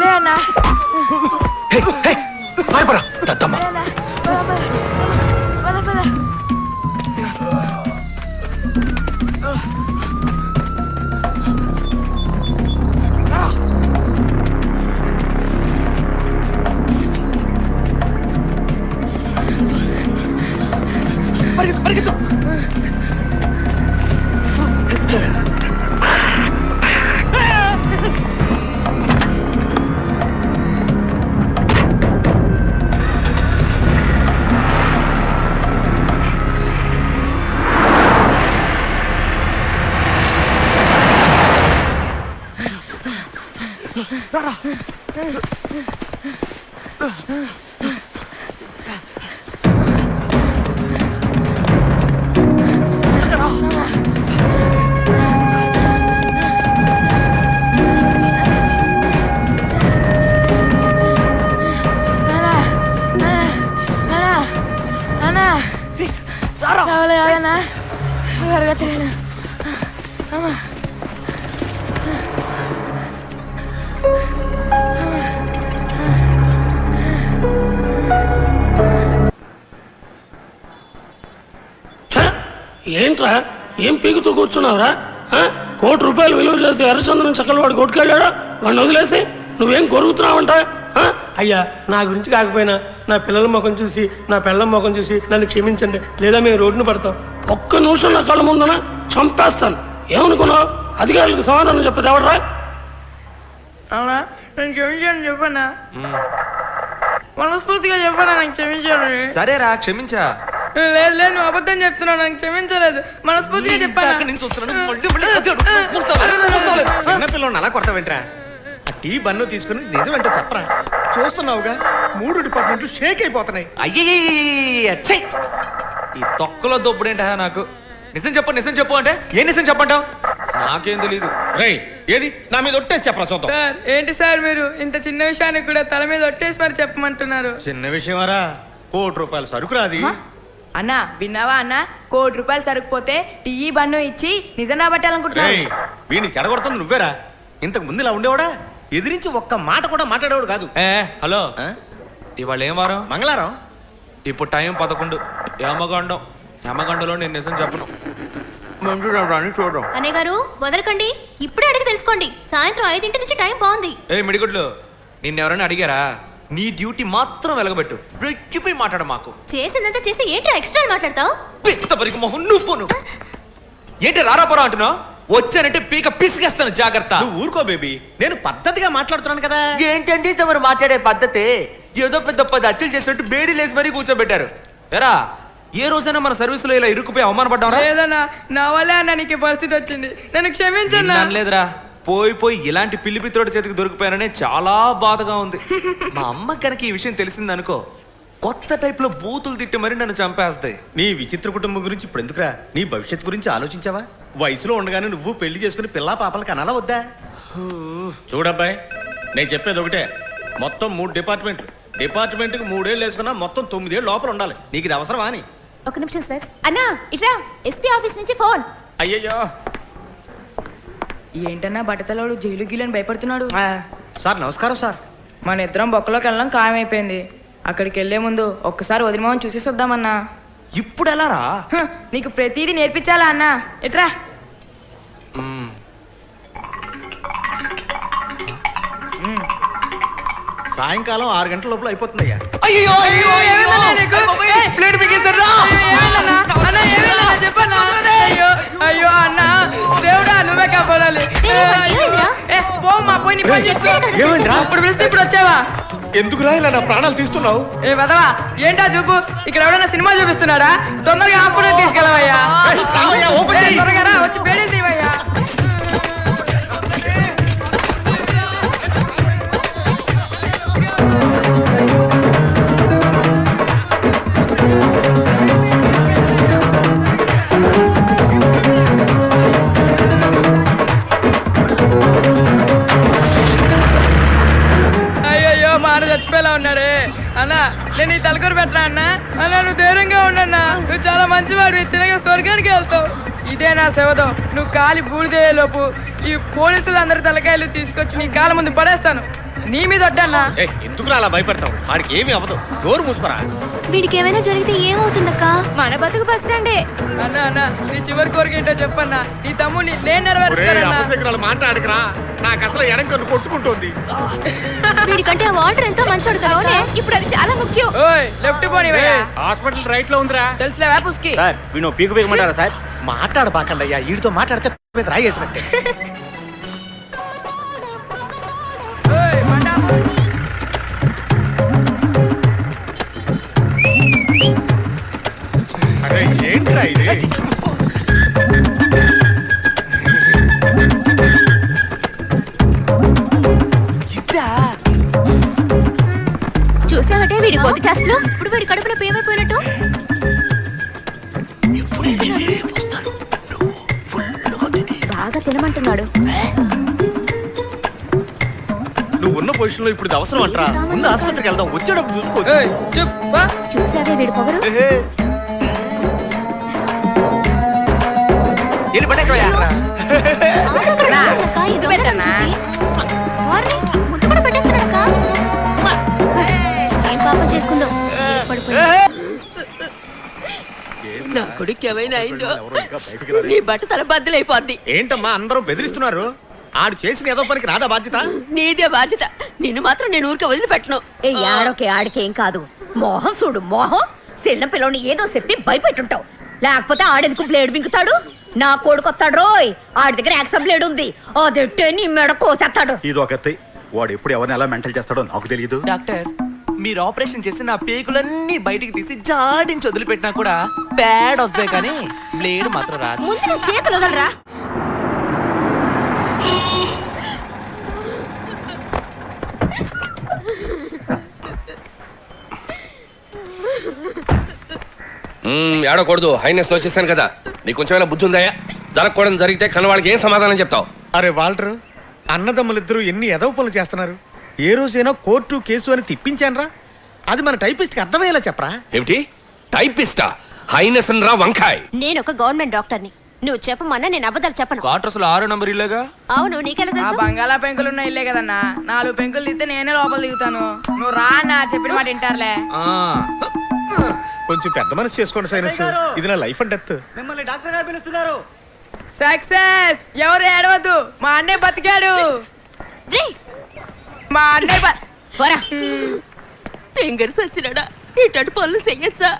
లే అన్నా హే, హే, పారిపోరా, దద్దమ్మ. అన్నా అన్నా అన్నా రావాలి కాదన్నా పరిగెత్తలేను అమ్మా ఛ! ఏంట్రా? ఏం పీకుతూ కూర్చున్నావురా? కోటి రూపాయలు విలువ చేసి ఎర్రచందనం చక్కలు వాడు కొట్టుకెళ్ళాడా? వాడిని వదిలేసి నువ్వేం కొరుకుతున్నావంట? అయ్యా నా గురించి కాకపోయినా నా పిల్లల ముఖం చూసి నా పిల్లల ముఖం చూసి నన్ను క్షమించండి. లేదా మేము రోడ్డును పడతాం. ఒక్క నిమిషం నా కళ్ళ ముందన చంపేస్తాను. ఏమనుకున్నావు? అధికారులకు సమాధానం చెప్పేది ఎవడరా? అవునా? నేను క్షమించాను చెప్పన్నా మనస్ఫూర్తిగా చెప్పన్నా నాకు క్షమించాను సరేరా క్షమించా. లేదు లేదు నువ్వు అబద్ధం చెప్తున్నావు నాకు క్షమించలేదు మనస్ఫూర్తిగా చెప్పాను నేను చూస్తున్నాను మళ్ళీ మళ్ళీ అదే అడుగు. మూస్తావా? మూస్తావులే. చిన్నపిల్లని అలా కొడతావేంట్రా ఆ టీ బన్ను తీసుకుని నిజమేంటో చెప్పరా చూస్తున్నావుగా మూడు డిపార్ట్మెంట్లు షేక్ అయిపోతున్నాయి అయ్యయ్యయ్యయ్యయ్య, ఛీ! ఈ తొక్కలో దొప్పుడేంటా నాకు నిజం చెప్పు నిజం చెప్పు అంటే ఏ నిజం చెప్పంటావు నాకేం తెలీదు రేయ్ ఏది నా మీద ఒట్టేసి చెప్పరా చూద్దాం సార్ ఏంటి సార్ మీరు ఇంత చిన్న విషయానికి కూడా తల మీద ఒట్టేసి మరి చెప్పమంటున్నారు చిన్న విషయమారా కోటి రూపాయల సరుకు రాది అన్నా విన్నావా అన్నా? కోటి రూపాయలు సరుకుపోతే టీ బన్ను ఇచ్చి నిజం రాబట్టాలనుకుంటున్నావు రేయ్ వీడిని చెడగొడుతుంది నువ్వేరా? ఇంతకు ముందు ఇలా ఉండేవాడా? ఎదిరించి ఒక్క మాట కూడా మాట్లాడేవాడు కాదు. ఏ హలో? ఇవాళ ఏం వారం? మంగళవారం ఇప్పుడు టైం పదకొండు. యమగండం. యమగండలో నేను నిజం చెప్పను. ముందు రాని చూడడం. అన్నయ్య గారు వదలకండి. ఇప్పుడే అడిగి తెలుసుకోండి. సాయంత్రం ఐదింటి నుంచి టైం బాగుంది. ఏ మిడిగుడ్లు. నిన్నెవరైనా అడిగారా? నీ డ్యూటీ మాత్రం వెలగబెట్టు. రెచ్చిపోయి మాట్లాడ మాకు. చేసిందంతా చేసి ఏంట్రా ఎక్స్ట్రా మాట్లాడతావు? పిస్తపరికి మొహం నువ్వు పోను. ఏంటి రారాపురం అంటున్నావు వచ్చానంటే పీక పిసిగేస్తాను జాగ్రత్త. నువ్వు ఊరుకో బేబీ. నేను పద్ధతిగా మాట్లాడుతున్నాను కదా. ఏంటండి తమరు మాట్లాడే పద్ధతి? ఏదో పెద్ద పది అచ్చులు చేసినట్టు బేడి లేచి మరీ కూర్చోబెట్టారు. ఎరా ఏ రోజైనా మన సర్వీసులో ఇలా ఇరుక్కుపోయి అవమానపడ్డావరా? లేదన్నా నా వల్లే నీకు పరిస్థితి వచ్చింది. నన్ను క్షమించన్నా. లేదురా పోయి పోయి ఇలాంటి పిల్లి పిత్రోడి చేతికి దొరికిపోయాననే చాలా బాధగా ఉంది. మా అమ్మ కనుక ఈ విషయం తెలిసిందనుకో కొత్త టైప్లో బూతులు తిట్టి మరీ నన్ను చంపేస్తాయి. నీ విచిత్ర కుటుంబం గురించి ఇప్పుడు ఎందుకురా? నీ భవిష్యత్తు గురించి ఆలోచించావా? వయసులో ఉండగానే నువ్వు పెళ్ళి చేసుకుని పిల్లా పాపలకి అనాలా వద్దా? చూడబ్బాయి నేను చెప్పేది ఒకటే. మొత్తం మూడు డిపార్ట్మెంట్లు. డిపార్ట్మెంట్కి మూడేళ్ళు వేసుకున్నా మొత్తం తొమ్మిదేళ్ళు లోపల ఉండాలి. నీకు ఇది అవసరమా అని? ఒక నిమిషం సార్. అన్నా ఇట్రా ఎస్పీ ఆఫీస్ నుంచి ఫోన్. అయ్యయ్యో. ఏంటన్నా బట్టతలోడు జైలు గీలని భయపడుతున్నాడు? సార్ నమస్కారం సార్. మన ఇద్దరం బొక్కలోకి వెళ్ళడం ఖాయమైపోయింది. అక్కడికి వెళ్ళే ముందు ఒక్కసారి వదిలిమోహన్ చూసేసి వద్దామన్నా ఇప్పుడు ఎలా రా హ, నీకు ప్రతిదీ నేర్పించాలా అన్నా? ఎట్రా? సాయంకాలం ఆరు గంటల లోపల అయిపోతుందయ్యా అయ్యో అయ్యో! ప్లేట్? అయ్యో అయ్యో అన్నా దేవుడా నువ్వే కాపాడాలి ఏ, అయ్యో. ఏ, పోమ్మా పోయి నీ పని చేసుకో. ఏమైందిరా? ఇప్పుడు పిలిస్తే ఇప్పుడు వచ్చావా ఎందుకురా ఇలా నా ప్రాణాలు తీస్తున్నావు ఏ వదవా ఏంటా చూపు ఇక్కడ ఎవడన్నా సినిమా చూపిస్తున్నాడా తొందరగా హాస్పిటల్ తీసుకెళ్ళవయ్యా. త్వరగా వచ్చి మంచివాడివి తిరగ స్వర్గానికి వెళ్తావు. ఇదే నా శవదం. నువ్వు కాలి బూడిదే లోపు ఈ పోలీసులు అందరి తలకాయలు తీసుకొచ్చి నీ కాళ్ళ ముందు పడేస్తాను. నీ మీద వడ్డన్నా ఏ ఎందుకు అలా భయపడతావు? వాడికి ఏమీ అవ్వదు. నోరు మూసుకురా. వీడికి ఏమైనా జరిగితే ఏమవుతుందక్క? మన బతుకు బస్ స్టాండే అన్న అన్న నీ చివరి కోరిక ఏంటో చెప్పన్నా. నీ తమ్ముని నేను నెరవేరుస్తానన్నా. మాట్లాడకురా. నాకు అసలు ఎడం కన్ను కొట్టుకుంటుంది. వీడికంటే ఆ వాటర్ ఎంతో మంచోడు కదా ఇప్పుడు అది చాలా ముఖ్యం. ఓయ్ లెఫ్ట్ పోనీ హాస్పిటల్ రైట్లో ఉందిరా. తెలుసులేవా పుస్కి? సార్ వీణు పీకు పీకమంటారా సార్? మాట్లాడబాకండి అయ్యా వీడితో మాట్లాడితే రాయేసినట్టే. చూసావంటే వీడి కొద్ది టెస్ట్లో ఇప్పుడు వీడి కడుపున ఏమైపోయినట్టు? బాగా తినమంటున్నాడు. నువ్వు ఉన్న పొజిషన్లో ఇప్పుడు అవసరం అంటరా. ముందు ఆసుపత్రికి వెళ్దాం. వచ్చేటప్పుడు బా చూసావే వీడి పొగరు? వెళ్ళి పడేకవయ్యా. అక్క ఈ దొంగతనం చూసి. వారిని ముద్దు కూడా పెట్టేస్తున్నాడక్క ఏం పాపం చేసుకుందాం? పడిపోయి నా కొడుకు ఏమైనా అయిందో? నీ బట్ట తల బద్దలైపోద్ది ఏంటమ్మా అందరూ బెదిరిస్తున్నారు? ఆడు చేసిన ఏదో పనికి రాదా బాధ్యత? నీదే బాధ్యత. నిన్ను మాత్రం నేను ఊరికే వదిలిపెట్టను. ఏ ఆడోకే ఆడికేం కాదు. మోహం చూడు మోహం. చిన్న పిల్లని ఏదో చెప్పి భయపెట్టుంటావు. లేకపోతే ఆడెందుకు బ్లేడ్ మింగుతాడు? నా కొడుకు వస్తాడు రోయ్. ఆడి దగ్గర యాక్సమ్ బ్లేడ్ ఉంది అదెట్టే నీ మెడ కోసేస్తాడు. ఇది ఒకటి వాడు ఎప్పుడు ఎవరిని ఎలా మెంటల్ చేస్తాడో నాకు తెలియదు డాక్టర్ మీరు ఆపరేషన్ చేసి నా పేగులన్నీ బయటికి తీసి జాడించి వదిలిపెట్టినా కూడా బ్యాడ్ వస్తాయి కానీ బ్లేడ్ మాత్రం రాదు. ముందు నీ చేతులు వదలరా. ఏడకూడదు హైనెస్ వచ్చేసాను కదా. నీకు కొంచెమైనా బుద్ధి ఉందా జరగకూడదు జరిగితే కన్నవాళ్ళకి ఏం సమాధానం చెప్తావు? అరే వాల్టర్ అన్నదమ్ములిద్దరూ ఎన్ని ఎదవ పనులు చేస్తున్నారు? ఏ రోజైనా కోర్టు కేసు అని తిప్పించానరా? అది మన టైపిస్ట్కి అర్థమయ్యేలా చెప్పరా? ఏమిటి? టైపిస్టా? హైనెస్ రా వంకాయ్. నేను ఒక గవర్నమెంట్ డాక్టర్ని. నువ్వు చెప్పమన్నా నేను అబద్ధాలు చెప్పను. క్వార్టర్స్లో ఆరో నంబర్ ఇల్లేగా? అవును నీకెలా ఆ తెలుసు బంగాళా పెంకులు ఉన్న ఇల్లే కదన్నా. నాలుగు పెంకులు తీస్తే నేనే లోపల దిగుతాను. నువ్వు రా అన్న చెప్పిన మాట వింటారులే. ఆ. కొంచెం పెద్ద మనసు చేసుకోండి సైనస్. ఇది నా లైఫ్ అండ్ డెత్. మిమ్మల్ని డాక్టర్ గారు పిలుస్తున్నారు. సక్సెస్! ఎవరు ఏడవద్దు. మా అన్నయ్య బతికాడు. రేయ్, మా అన్నయ్య బ- పోరా. ఫింగర్స్ వచ్చినాడా? ఇటు పనులు చెయ్యొచ్చా?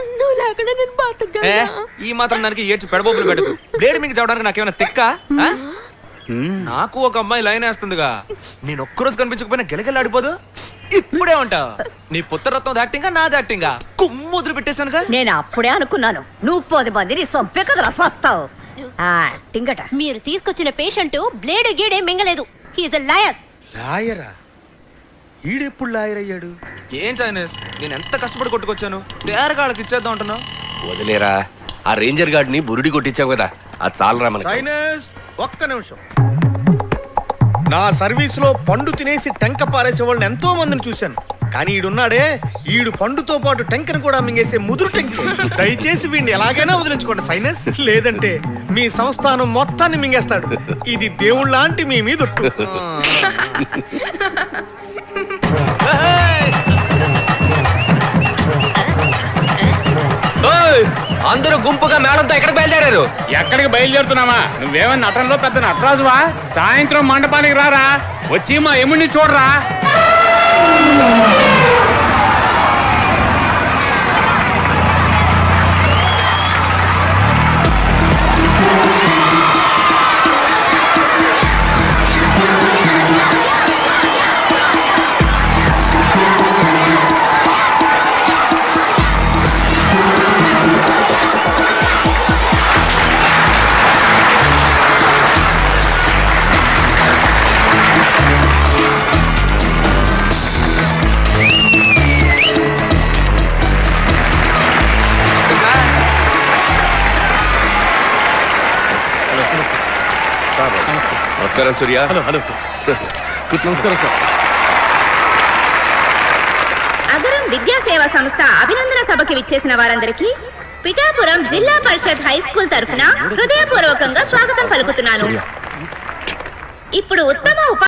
నువ్వు లేకుండా నేను ఏ, బతకగలనా? ఈ మాత్రం దానికి ఏడ్చి పెడబోబులు పెట్టదు బ్లేడ్ మీకు చదవడానికి నాకేమైనా తిక్క? ఆ? నాకు ఒక అమ్మాయి లైన్ వేస్తుందిగా. నేను ఒక్కరోజు కనిపించకపోయినా గిలగిలాడిపోదు ఇప్పుడే ఉంటావు. నీ పుత్రరత్నం యాక్టింగా నాది యాక్టింగా కుమ్ము వదిలి పెట్టేశానుగా? నేను అప్పుడే అనుకున్నాను. నువ్వు పది మందిని సొంపే కదరా సస్తావు టింగట. మీరు తీసుకొచ్చిన పేషెంట్ బ్లేడ్ గీడే మింగలేదు. హీజ్ లాయర్ లాయరా? ఈడెప్పుడు లాయర్ అయ్యాడు? ఏం చైనీస్ నేను ఎంత కష్టపడి కొట్టుకొచ్చాను? తేరగాళ్ళకి ఇచ్చేద్దాం అంటున్నావు. వదిలేరా? ఆ రేంజర్ గార్డ్ని బురుడి కొట్టించావు కదా. అది చాలరా మనకి. సైనస్ ఒక్క నిమిషం. నా సర్వీస్లో పండు తినేసి టెంక పారేసే వాళ్ళని ఎంతో మందిని చూశాను. కానీ ఈడున్నాడే ఈడు పండుతో పాటు టెంకను కూడా మింగేసే ముదురు టెంక. దయచేసి వీడిని ఎలాగైనా వదిలించుకోండి సైనస్. లేదంటే మీ సంస్థానం మొత్తాన్ని మింగేస్తాడు. ఇది దేవుళ్ళ లాంటి మీ మీద అందరూ గుంపుగా మేడంతో ఎక్కడికి బయలుదేరారు? ఎక్కడికి బయలుదేరుతున్నామా నువ్వేమన్నా నటనలో పెద్ద నటరాజువా? సాయంత్రం మండపానికి రారా. వచ్చి మా ఎముడిని చూడరా. నమస్కారం సూర్య హలో హలో సార్ కూర్చో నమస్కారం సార్ అగరం విద్యా సేవా సంస్థ అభినందన సభకి విచ్చేసిన వారందరికీ పిఠాపురం జిల్లా పరిషత్ హై స్కూల్ తరఫున హృదయపూర్వకంగా స్వాగతం పలుకుతున్నాను. ఇప్పుడు ఉత్తమ ఉప